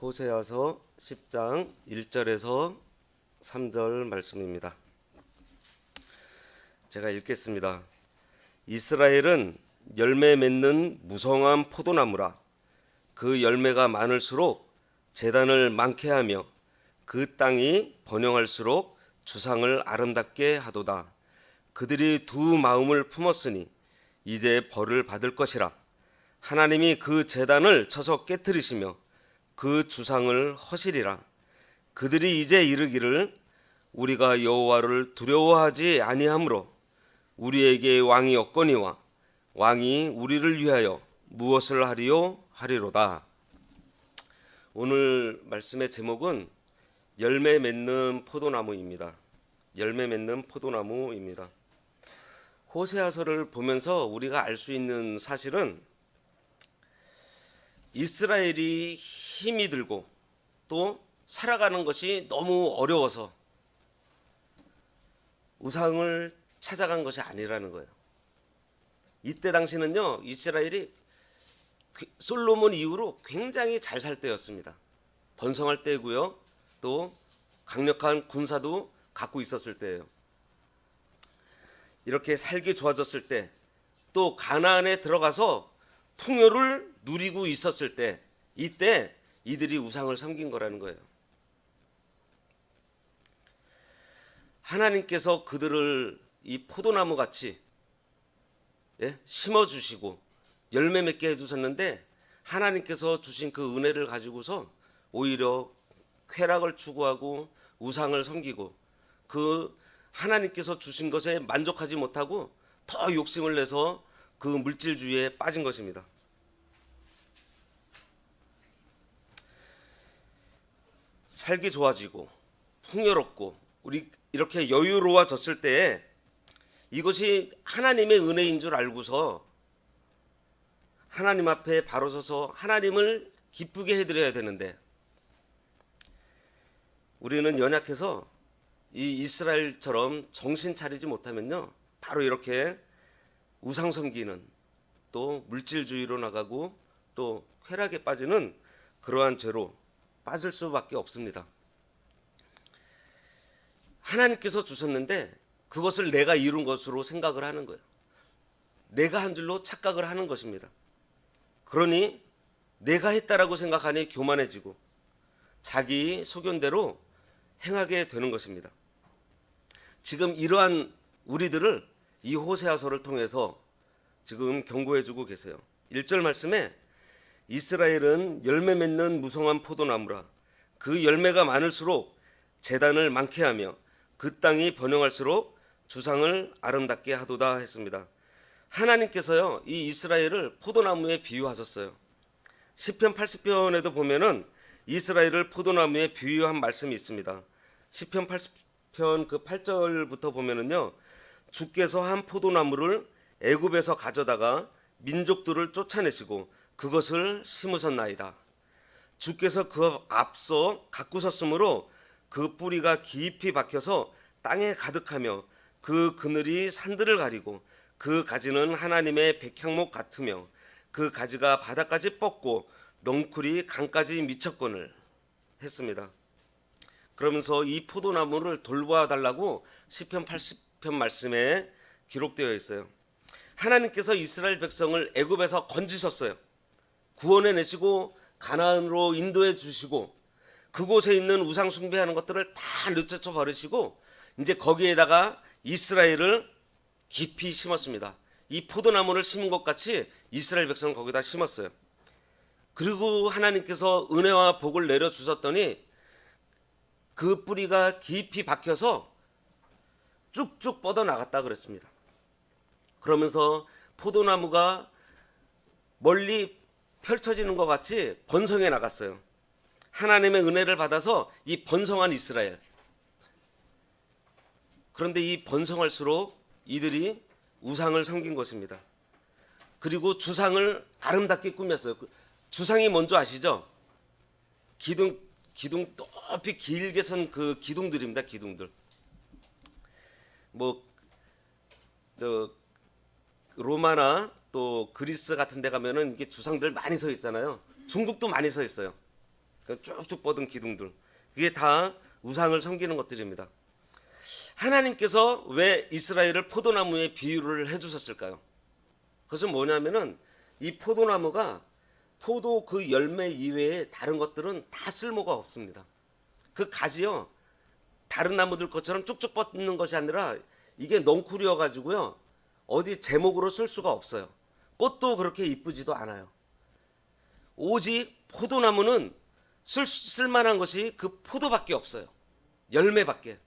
호세아서 10장 1절에서 3절 말씀입니다. 제가 읽겠습니다. 이스라엘은 열매 맺는 무성한 포도나무라 그 열매가 많을수록 재단을 많게 하며 그 땅이 번영할수록 주상을 아름답게 하도다. 그들이 두 마음을 품었으니 이제 벌을 받을 것이라. 하나님이 그 재단을 쳐서 깨뜨리시며 그 주상을 허시리라. 그들이 이제 이르기를 우리가 여호와를 두려워하지 아니하므로 우리에게 왕이 없거니와 왕이 우리를 위하여 무엇을 하리요 하리로다. 오늘 말씀의 제목은 열매 맺는 포도나무입니다. 열매 맺는 포도나무입니다. 호세아서를 보면서 우리가 알 수 있는 사실은 이스라엘이 힘이 들고 또 살아가는 것이 너무 어려워서 우상을 찾아간 것이 아니라는 거예요. 이때 당시는요 이스라엘이 그- 솔로몬 이후로 굉장히 잘 살 때였습니다. 번성할 때고요. 또 강력한 군사도 갖고 있었을 때예요. 이렇게 살기 좋아졌을 때, 또 가나안에 들어가서 풍요를 누리고 있었을 때, 이때 이들이 우상을 섬긴 거라는 거예요. 하나님께서 그들을 이 포도나무 같이 예? 심어 주시고 열매 맺게 해 주셨는데 하나님께서 주신 그 은혜를 가지고서 오히려 쾌락을 추구하고 우상을 섬기고 그 하나님께서 주신 것에 만족하지 못하고 더 욕심을 내서 그 물질주의에 빠진 것입니다. 살기 좋아지고 풍요롭고 우리 이렇게 여유로워졌을 때에 이것이 하나님의 은혜인 줄 알고서 하나님 앞에 바로 서서 하나님을 기쁘게 해드려야 되는데 우리는 연약해서 이 이스라엘처럼 정신 차리지 못하면요 바로 이렇게 우상 섬기는 또 물질주의로 나가고 또 쾌락에 빠지는 그러한 죄로 빠질 수밖에 없습니다. 하나님께서 주셨는데 그것을 내가 이룬 것으로 생각을 하는 거예요. 내가 한 줄로 착각을 하는 것입니다. 그러니 내가 했다라고 생각하니 교만해지고 자기 소견대로 행하게 되는 것입니다. 지금 이러한 우리들을 이 호세아서를 통해서 지금 경고해 주고 계세요. 1절 말씀에 이스라엘은 열매 맺는 무성한 포도나무라 그 열매가 많을수록 재단을 많게 하며 그 땅이 번영할수록 주상을 아름답게 하도다 했습니다. 하나님께서요 이 이스라엘을 포도나무에 비유하셨어요. 시편 80편에도 보면은 이스라엘을 포도나무에 비유한 말씀이 있습니다. 시편 80편 그 8절부터 보면은요 주께서 한 포도나무를 애굽에서 가져다가 민족들을 쫓아내시고 그것을 심으셨나이다. 주께서 그 앞서 가꾸셨으므로 그 뿌리가 깊이 박혀서 땅에 가득하며 그 그늘이 산들을 가리고 그 가지는 하나님의 백향목 같으며 그 가지가 바다까지 뻗고 넝쿨이 강까지 미쳤거늘 했습니다. 그러면서 이 포도나무를 돌보아 달라고 시편 80편 말씀에 기록되어 있어요. 하나님께서 이스라엘 백성을 애굽에서 건지셨어요. 구원해 내시고 가나안으로 인도해 주시고 그곳에 있는 우상 숭배하는 것들을 다 내쫓아 버리시고 이제 거기에다가 이스라엘을 깊이 심었습니다. 이 포도나무를 심은 것 같이 이스라엘 백성을 거기다 심었어요. 그리고 하나님께서 은혜와 복을 내려 주셨더니 그 뿌리가 깊이 박혀서 쭉쭉 뻗어 나갔다 그랬습니다. 그러면서 포도나무가 멀리 펼쳐지는 것 같이 번성해 나갔어요. 하나님의 은혜를 받아서 이 번성한 이스라엘. 그런데 이 번성할수록 이들이 우상을 섬긴 것입니다. 그리고 주상을 아름답게 꾸몄어요. 그 주상이 뭔지 아시죠? 기둥 기둥 높이 길게 선 그 기둥들입니다. 기둥들. 뭐 저 로마나 또 그리스 같은 데 가면은 이게 주상들 많이 서 있잖아요. 중국도 많이 서 있어요. 그 쭉쭉 뻗은 기둥들 그게 다 우상을 섬기는 것들입니다. 하나님께서 왜 이스라엘을 포도나무에 비유를 해 주셨을까요? 그것은 뭐냐면은 이 포도나무가 포도 그 열매 이외에 다른 것들은 다 쓸모가 없습니다. 그 가지요 다른 나무들 것처럼 쭉쭉 뻗는 것이 아니라 이게 넝쿨이어 가지고요 어디 제목으로 쓸 수가 없어요. 꽃도 그렇게 이쁘지도 않아요. 오직 포도나무는 쓸, 쓸만한 것이 그 포도밖에 없어요. 열매밖에.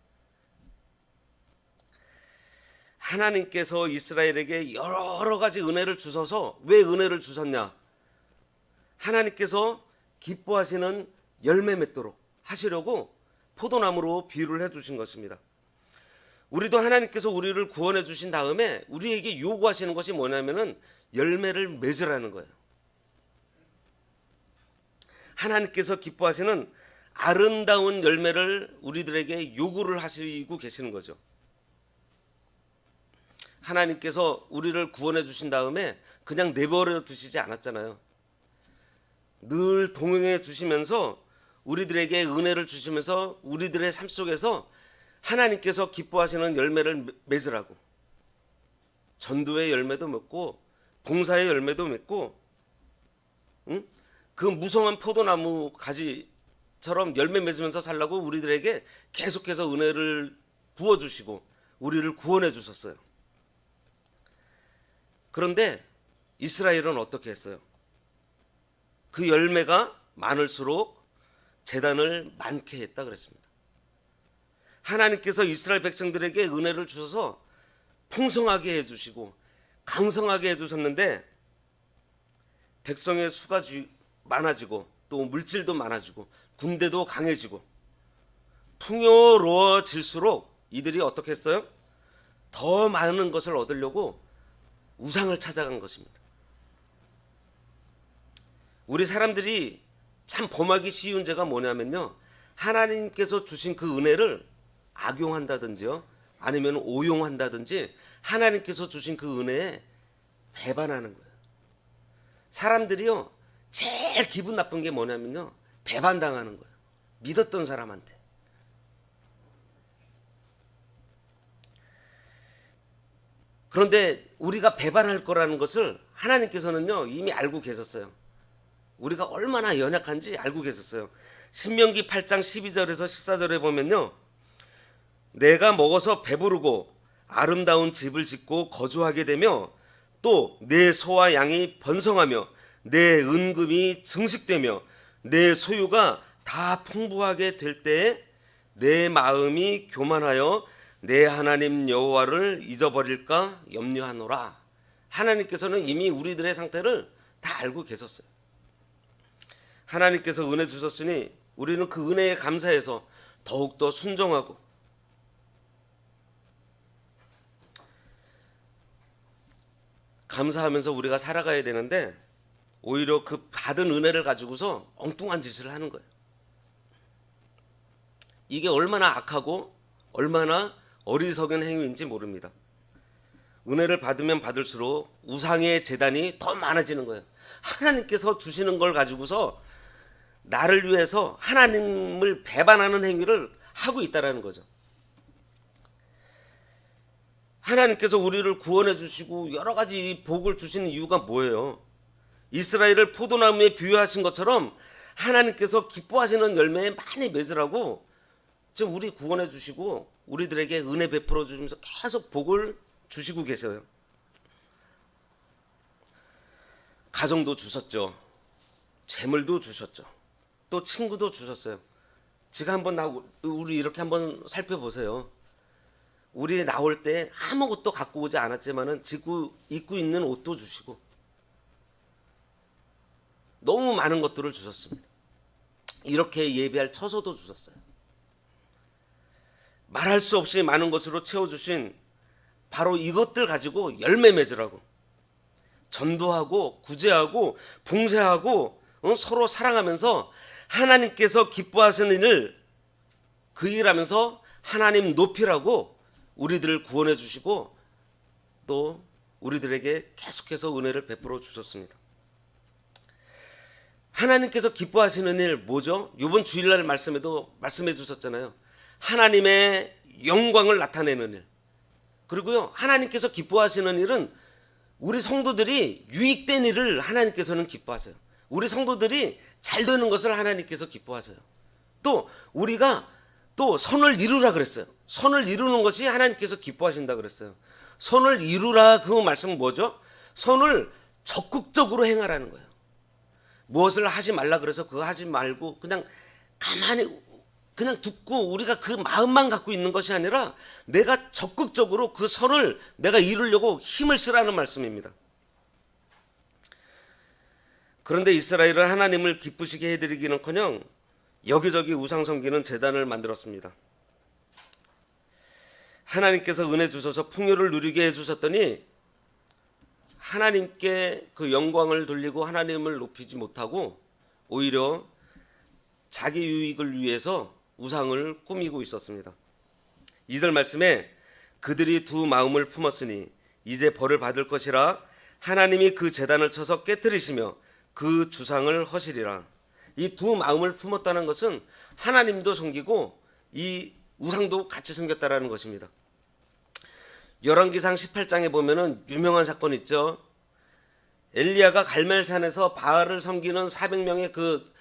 하나님께서 이스라엘에게 여러 가지 은혜를 주셔서 왜 은혜를 주셨냐? 하나님께서 기뻐하시는 열매 맺도록 하시려고 포도나무로 비유를 해 주신 것입니다. 우리도 하나님께서 우리를 구원해 주신 다음에 우리에게 요구하시는 것이 뭐냐면은 열매를 맺으라는 거예요. 하나님께서 기뻐하시는 아름다운 열매를 우리들에게 요구를 하시고 계시는 거죠. 하나님께서 우리를 구원해 주신 다음에 그냥 내버려 두시지 않았잖아요. 늘 동행해 주시면서 우리들에게 은혜를 주시면서 우리들의 삶 속에서 하나님께서 기뻐하시는 열매를 맺으라고 전도의 열매도 맺고 봉사의 열매도 맺고 응? 그 무성한 포도나무 가지처럼 열매 맺으면서 살라고 우리들에게 계속해서 은혜를 부어 주시고 우리를 구원해 주셨어요. 그런데 이스라엘은 어떻게 했어요? 그 열매가 많을수록 재단을 많게 했다 그랬습니다. 하나님께서 이스라엘 백성들에게 은혜를 주셔서 풍성하게 해주시고 강성하게 해주셨는데 백성의 수가 주- 많아지고 또 물질도 많아지고 군대도 강해지고 풍요로워질수록 이들이 어떻게 했어요? 더 많은 것을 얻으려고 우상을 찾아간 것입니다. 우리 사람들이 참 범하기 쉬운 죄가 뭐냐면요. 하나님께서 주신 그 은혜를 악용한다든지요. 아니면 오용한다든지 하나님께서 주신 그 은혜에 배반하는 거예요. 사람들이요. 제일 기분 나쁜 게 뭐냐면요. 배반당하는 거예요. 믿었던 사람한테. 그런데 우리가 배반할 거라는 것을 하나님께서는요 이미 알고 계셨어요. 우리가 얼마나 연약한지 알고 계셨어요. 신명기 8장 12절에서 14절에 보면요. 내가 먹어서 배부르고 아름다운 집을 짓고 거주하게 되며 또 내 소와 양이 번성하며 내 은금이 증식되며 내 소유가 다 풍부하게 될 때에 내 마음이 교만하여 내 하나님 여호와를 잊어버릴까 염려하노라. 하나님께서는 이미 우리들의 상태를 다 알고 계셨어요. 하나님께서 은혜 주셨으니 우리는 그 은혜에 감사해서 더욱더 순종하고 감사하면서 우리가 살아가야 되는데 오히려 그 받은 은혜를 가지고서 엉뚱한 짓을 하는 거예요. 이게 얼마나 악하고 얼마나 어리석은 행위인지 모릅니다. 은혜를 받으면 받을수록 우상의 재단이 더 많아지는 거예요. 하나님께서 주시는 걸 가지고서 나를 위해서 하나님을 배반하는 행위를 하고 있다라는 거죠. 하나님께서 우리를 구원해 주시고 여러 가지 복을 주시는 이유가 뭐예요? 이스라엘을 포도나무에 비유하신 것처럼 하나님께서 기뻐하시는 열매에 많이 맺으라고 지금 우리 구원해 주시고 우리들에게 은혜 베풀어 주시면서 계속 복을 주시고 계셔요. 가정도 주셨죠. 재물도 주셨죠. 또 친구도 주셨어요. 지금 한번 나 우리 이렇게 한번 살펴보세요. 우리 나올 때 아무것도 갖고 오지 않았지만은 지구 입고 있는 옷도 주시고 너무 많은 것들을 주셨습니다. 이렇게 예배할 처소도 주셨어요. 말할 수 없이 많은 것으로 채워주신 바로 이것들 가지고 열매 맺으라고 전도하고 구제하고 봉사하고 어, 서로 사랑하면서 하나님께서 기뻐하시는 일을 그 일하면서 하나님 높이라고 우리들을 구원해 주시고 또 우리들에게 계속해서 은혜를 베풀어 주셨습니다. 하나님께서 기뻐하시는 일 뭐죠? 이번 주일날 말씀에도 말씀해 주셨잖아요. 하나님의 영광을 나타내는 일. 그리고요, 하나님께서 기뻐하시는 일은 우리 성도들이 유익된 일을 하나님께서는 기뻐하세요. 우리 성도들이 잘 되는 것을 하나님께서 기뻐하세요. 또 우리가 또 선을 이루라 그랬어요. 선을 이루는 것이 하나님께서 기뻐하신다 그랬어요. 선을 이루라 그 말씀은 뭐죠? 선을 적극적으로 행하라는 거예요. 무엇을 하지 말라 그래서 그거 하지 말고 그냥 가만히 그냥 듣고 우리가 그 마음만 갖고 있는 것이 아니라 내가 적극적으로 그 선을 내가 이루려고 힘을 쓰라는 말씀입니다. 그런데 이스라엘은 하나님을 기쁘시게 해드리기는커녕 여기저기 우상 섬기는 재단을 만들었습니다. 하나님께서 은혜 주셔서 풍요를 누리게 해주셨더니 하나님께 그 영광을 돌리고 하나님을 높이지 못하고 오히려 자기 유익을 위해서 우상을 꾸미고 있었습니다. 이들 말씀에 그들이 두 마음을 품었으니 이제 벌을 받을 것이라 하나님이 그 재단을 쳐서 깨뜨리시며 그 주상을 허시리라. 이 두 마음을 품었다는 것은 하나님도 섬기고 이 우상도 같이 섬겼다라는 것입니다. 열왕기상 18장에 보면은 유명한 사건 있죠. 엘리야가 갈멜산에서 바알을 섬기는 400명의 그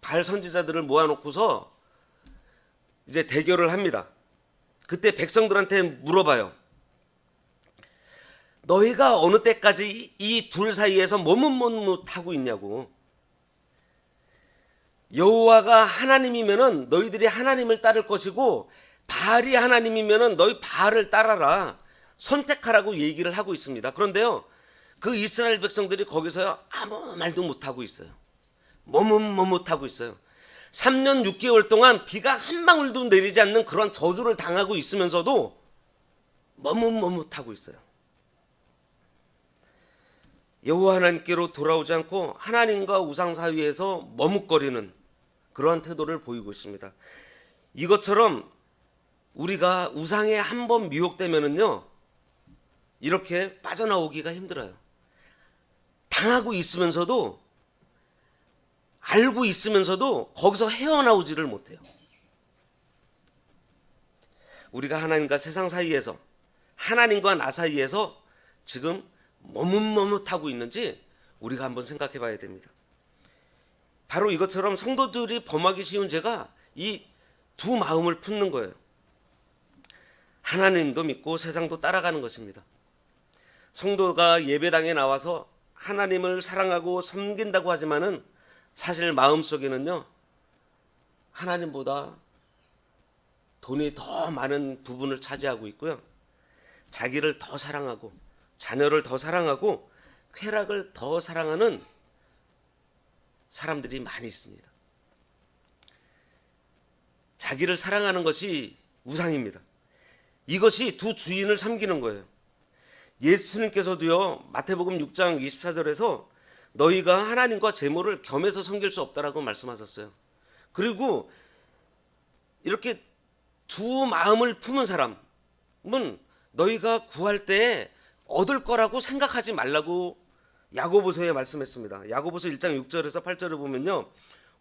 바알 선지자들을 모아놓고서 이제 대결을 합니다. 그때 백성들한테 물어봐요. 너희가 어느 때까지 이 둘 사이에서 머뭇머뭇하고 있냐고. 여호와가 하나님이면은 너희들이 하나님을 따를 것이고 바알이 하나님이면은 너희 바알을 따라라. 선택하라고 얘기를 하고 있습니다. 그런데요. 그 이스라엘 백성들이 거기서 아무 말도 못 하고 있어요. 머뭇머뭇 하고 있어요. 3년 6개월 동안 비가 한 방울도 내리지 않는 그런 저주를 당하고 있으면서도 머뭇머뭇 하고 있어요. 여호와 하나님께로 돌아오지 않고 하나님과 우상 사이에서 머뭇거리는 그러한 태도를 보이고 있습니다. 이것처럼 우리가 우상에 한 번 미혹되면은요 이렇게 빠져나오기가 힘들어요. 당하고 있으면서도 알고 있으면서도 거기서 헤어나오지를 못해요. 우리가 하나님과 세상 사이에서 하나님과 나 사이에서 지금 머뭇머뭇하고 있는지 우리가 한번 생각해 봐야 됩니다. 바로 이것처럼 성도들이 범하기 쉬운 죄가 이 두 마음을 품는 거예요. 하나님도 믿고 세상도 따라가는 것입니다. 성도가 예배당에 나와서 하나님을 사랑하고 섬긴다고 하지만은 사실 마음속에는요. 하나님보다 돈이 더 많은 부분을 차지하고 있고요. 자기를 더 사랑하고 자녀를 더 사랑하고 쾌락을 더 사랑하는 사람들이 많이 있습니다. 자기를 사랑하는 것이 우상입니다. 이것이 두 주인을 섬기는 거예요. 예수님께서도요 마태복음 6장 24절에서 너희가 하나님과 재물을 겸해서 섬길 수 없다라고 말씀하셨어요. 그리고 이렇게 두 마음을 품은 사람은 너희가 구할 때 얻을 거라고 생각하지 말라고 야고보서에 말씀했습니다. 야고보서 1장 6절에서 8절을 보면요.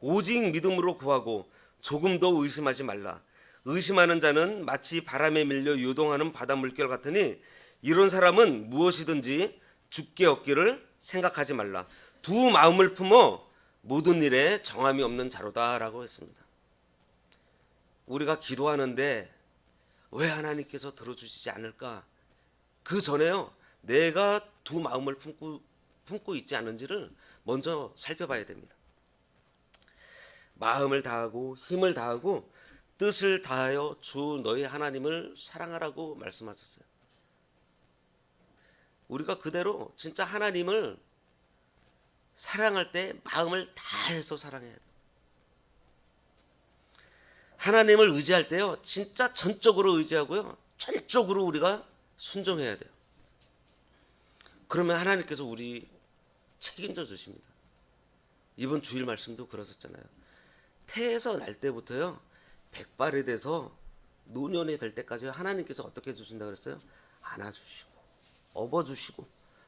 오직 믿음으로 구하고 조금도 의심하지 말라. 의심하는 자는 마치 바람에 밀려 요동하는 바다 물결 같으니 이런 사람은 무엇이든지 죽게 얻기를 생각하지 말라. 두 마음을 품어 모든 일에 정함이 없는 자로다라고 했습니다. 우리가 기도하는데 왜 하나님께서 들어주시지 않을까? 그 전에요. 내가 두 마음을 품고 품고 있지 않은지를 먼저 살펴봐야 됩니다. 마음을 다하고 힘을 다하고 뜻을 다하여 주 너희 하나님을 사랑하라고 말씀하셨어요. 우리가 그대로 진짜 하나님을 사랑할 때 마음을 다해서 사랑해야 돼요. 하나님을 의지할 때요, 진짜 전적으로 의지하고요, 전적으로 우리가 순종해야 돼요. 그러면 하나님께서 우리 책임져 주십니다. 이번 주일 말씀도 그러셨잖아요. 태에서 날 때부터요, 백발이 돼서 노년이 될 때까지 하나님께서 어떻게 해주신다 그랬어요? 안아주시고, 업어주시고,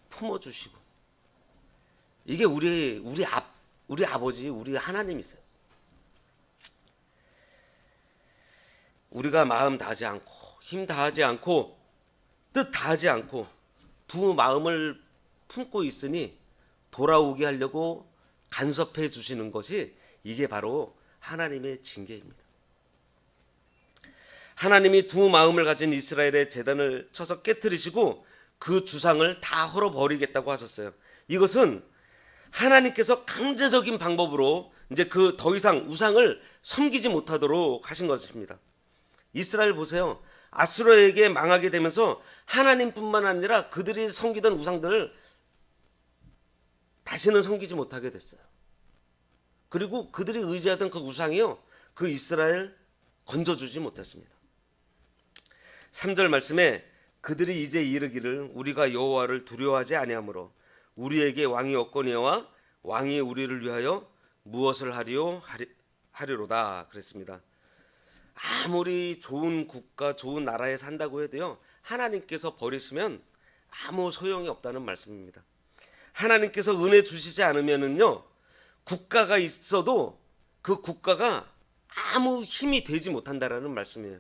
품어주시고. 이게 우리 우리 우리 아버지, 우리 하나님이세요. 우리가 마음 다하지 않고 힘 다하지 않고 뜻 다하지 않고 두 마음을 품고 있으니 돌아오게 하려고 간섭해 주시는 것이 이게 바로 하나님의 징계입니다. 하나님이 두 마음을 가진 이스라엘의 재단을 쳐서 깨뜨리시고 그 주상을 다 헐어버리겠다고 하셨어요. 이것은 하나님께서 강제적인 방법으로 이제 그 더 이상 우상을 섬기지 못하도록 하신 것입니다. 이스라엘 보세요. 아수르에게 망하게 되면서 하나님뿐만 아니라 그들이 섬기던 우상들을 다시는 섬기지 못하게 됐어요. 그리고 그들이 의지하던 그 우상이요. 그 이스라엘 건져주지 못했습니다. 3절 말씀에 그들이 이제 이르기를 우리가 여호와를 두려워하지 아니하므로 우리에게 왕이 없거니와 왕이 우리를 위하여 무엇을 하리요 하리, 하리 로다 그랬습니다. 아무리 좋은 국가, 좋은 나라에 산다고 해도요, 하나님께서 버리시면 아무 소용이 없다는 말씀입니다. 하나님께서 은혜 주시지 않으면은요, 국가가 있어도 그 국가가 아무 힘이 되지 못한다라는 말씀이에요.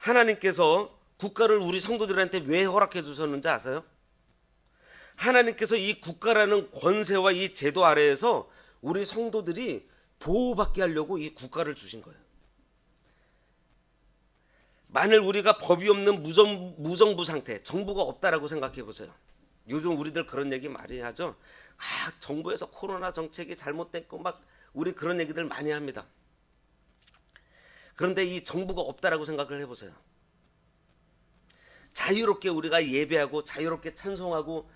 하나님께서 국가를 우리 성도들한테 왜 허락해 주셨는지 아세요? 하나님께서 이 국가라는 권세와 이 제도 아래에서 우리 성도들이 보호받게 하려고 이 국가를 주신 거예요. 만일 우리가 법이 없는 무정, 무정부 상태, 정부가 없다라고 생각해 보세요. 요즘 우리들 그런 얘기 많이 하죠. 아, 정부에서 코로나 정책이 잘못됐고 막 우리 그런 얘기들 많이 합니다. 그런데 이 정부가 없다라고 생각을 해보세요. 자유롭게 우리가 예배하고 자유롭게 찬송하고,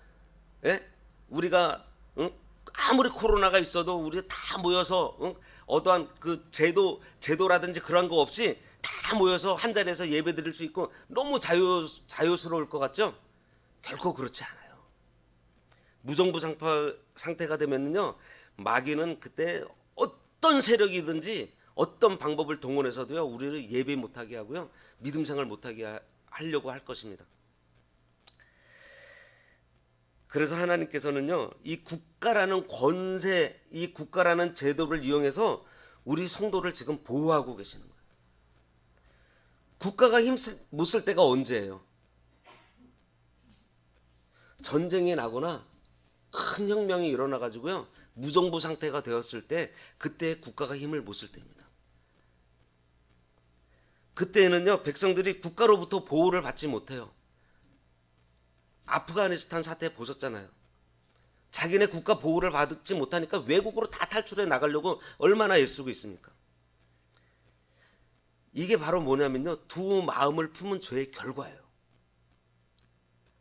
예? 우리가 응? 아무리 코로나가 있어도 우리 다 모여서 응? 어떠한 그 제도 제도라든지 그런 거 없이 다 모여서 한 자리에서 예배 드릴 수 있고 너무 자유 자유스러울 것 같죠? 결코 그렇지 않아요. 무정부 상파, 상태가 되면요 마귀는 그때 어떤 세력이든지 어떤 방법을 동원해서도요 우리를 예배 못하게 하고요 믿음 생활 못하게 하, 하려고 할 것입니다. 그래서 하나님께서는요 이 국가라는 권세, 이 국가라는 제도를 이용해서 우리 성도를 지금 보호하고 계시는 거예요. 국가가 힘못 쓸 때가 언제예요? 전쟁이 나거나 큰 혁명이 일어나 가지고요. 무정부 상태가 되었을 때 그때 국가가 힘을 못 쓸 때입니다. 그때는요. 백성들이 국가로부터 보호를 받지 못해요. 아프가니스탄 사태 보셨잖아요. 자기네 국가 보호를 받지 못하니까 외국으로 다 탈출해 나가려고 얼마나 애쓰고 있습니까? 이게 바로 뭐냐면요. 두 마음을 품은 죄의 결과예요.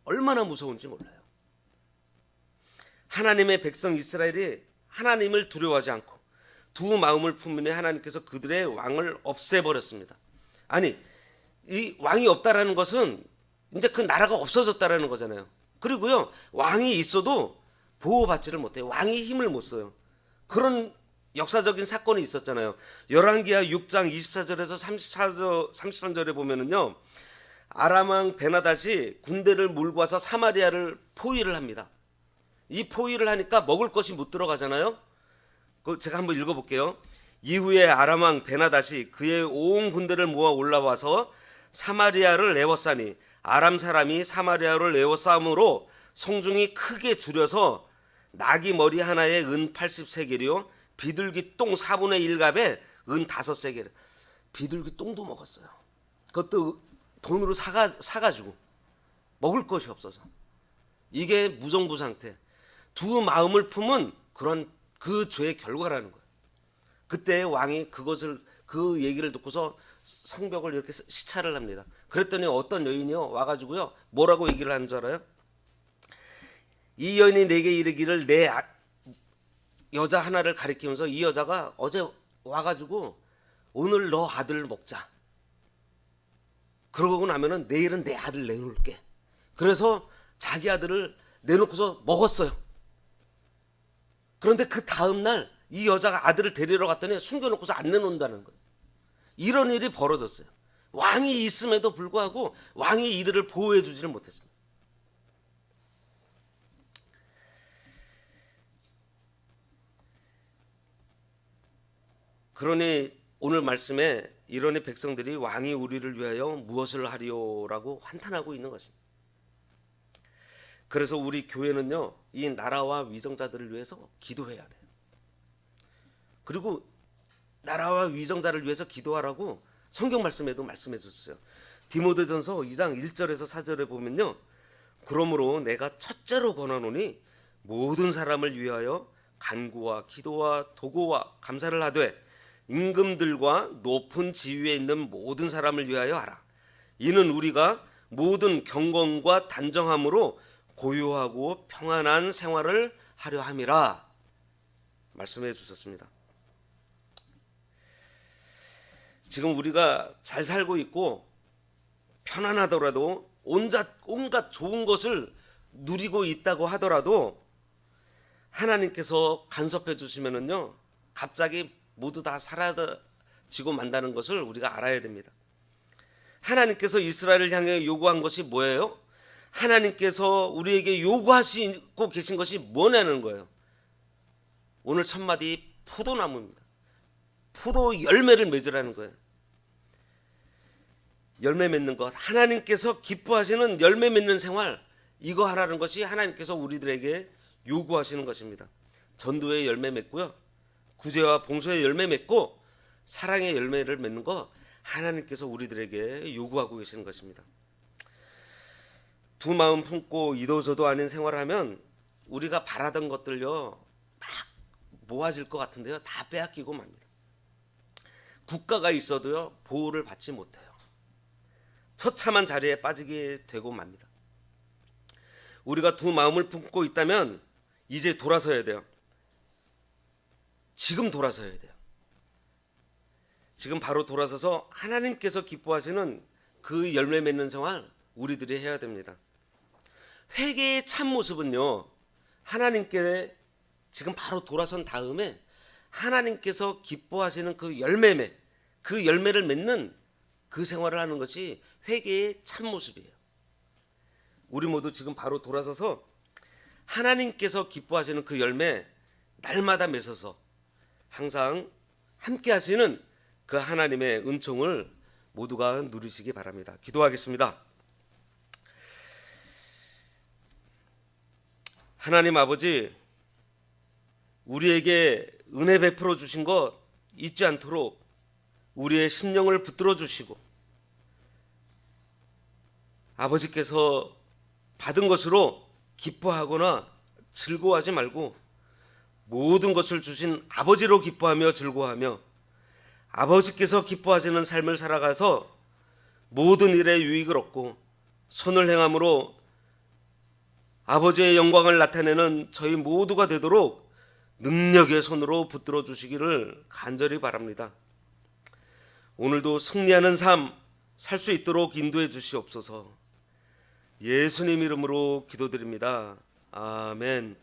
얼마나 무서운지 몰라요. 하나님의 백성 이스라엘이 하나님을 두려워하지 않고 두 마음을 품으니 하나님께서 그들의 왕을 없애버렸습니다. 아니, 이 왕이 없다라는 것은 이제 그 나라가 없어졌다라는 거잖아요. 그리고요, 왕이 있어도 보호받지를 못해요. 왕이 힘을 못 써요. 그런 역사적인 사건이 있었잖아요. 열왕기하 6장 24절에서 34절 33절에 보면은요. 아람왕 베나닷이 군대를 몰고 와서 사마리아를 포위를 합니다. 이 포위를 하니까 먹을 것이 못 들어가잖아요. 그 제가 한번 읽어 볼게요. 이후에 아람왕 베나닷이 그의 온 군대를 모아 올라와서 사마리아를 내워싸니 아람 사람이 사마리아를 내워싸므로 성중이 크게 줄여서 나귀 머리 하나에 은 80세겔이요 비둘기 똥 4분의 1갑에 은 5세겔 비둘기 똥도 먹었어요. 그것도 돈으로 사가 사가지고 먹을 것이 없어서 이게 무정부 상태. 두 마음을 품은 그런 그 죄의 결과라는 거예요. 그때 왕이 그것을 그 얘기를 듣고서 성벽을 이렇게 시찰을 합니다. 그랬더니 어떤 여인이요 와가지고요 뭐라고 얘기를 하는 줄 알아요? 이 여인이 내게 이르기를 내 아, 여자 하나를 가리키면서 이 여자가 어제 와가지고 오늘 너 아들 먹자. 그러고 나면은 내일은 내 아들 내놓을게. 그래서 자기 아들을 내놓고서 먹었어요. 그런데 그 다음 날 이 여자가 아들을 데리러 갔더니 숨겨놓고서 안 내놓는다는 거예요. 이런 일이 벌어졌어요. 왕이 있음에도 불구하고 왕이 이들을 보호해 주지를 못했습니다. 그러니 오늘 말씀에 이러니 백성들이 왕이 우리를 위하여 무엇을 하리오라고 환탄하고 있는 것입니다. 그래서 우리 교회는요 이 나라와 위정자들을 위해서 기도해야 돼요. 그리고 나라와 위정자를 위해서 기도하라고 성경 말씀에도 말씀해 주셨어요. 디모데전서 2장 1절에서 4절에 보면요. 그러므로 내가 첫째로 권하노니 모든 사람을 위하여 간구와 기도와 도고와 감사를 하되 임금들과 높은 지위에 있는 모든 사람을 위하여 하라. 이는 우리가 모든 경건과 단정함으로 고요하고 평안한 생활을 하려 함이라 말씀해 주셨습니다. 지금 우리가 잘 살고 있고 편안하더라도 온갖 온갖 좋은 것을 누리고 있다고 하더라도 하나님께서 간섭해 주시면은요 갑자기 모두 다 사라지고 만다는 것을 우리가 알아야 됩니다. 하나님께서 이스라엘을 향해 요구한 것이 뭐예요? 하나님께서 우리에게 요구하시고 계신 것이 뭐냐는 거예요. 오늘 첫 마디 포도나무입니다. 포도 열매를 맺으라는 거예요. 열매 맺는 것, 하나님께서 기뻐하시는 열매 맺는 생활, 이거 하라는 것이 하나님께서 우리들에게 요구하시는 것입니다. 전도의 열매 맺고요, 구제와 봉사의 열매 맺고 사랑의 열매를 맺는 거 하나님께서 우리들에게 요구하고 계시는 것입니다. 두 마음 품고 이도저도 아닌 생활하면 우리가 바라던 것들요 막 모아질 것 같은데요 다 빼앗기고 맙니다. 국가가 있어도요 보호를 받지 못해요. 처참한 자리에 빠지게 되고 맙니다. 우리가 두 마음을 품고 있다면 이제 돌아서야 돼요. 지금 돌아서야 돼요. 지금 바로 돌아서서 하나님께서 기뻐하시는 그 열매 맺는 생활 우리들이 해야 됩니다. 회개의 참 모습은요. 하나님께 지금 바로 돌아선 다음에 하나님께서 기뻐하시는 그 열매매 그 열매를 맺는 그 생활을 하는 것이 회개의 참 모습이에요. 우리 모두 지금 바로 돌아서서 하나님께서 기뻐하시는 그 열매 날마다 맺어서 항상 함께 하시는 그 하나님의 은총을 모두가 누리시기 바랍니다. 기도하겠습니다. 하나님 아버지 우리에게 은혜 베풀어 주신 것 잊지 않도록 우리의 심령을 붙들어 주시고 아버지께서 받은 것으로 기뻐하거나 즐거워하지 말고 모든 것을 주신 아버지로 기뻐하며 즐거워하며 아버지께서 기뻐하시는 삶을 살아가서 모든 일에 유익을 얻고 선을 행함으로 아버지의 영광을 나타내는 저희 모두가 되도록 능력의 손으로 붙들어 주시기를 간절히 바랍니다. 오늘도 승리하는 삶 살 수 있도록 인도해 주시옵소서. 예수님 이름으로 기도드립니다. 아멘.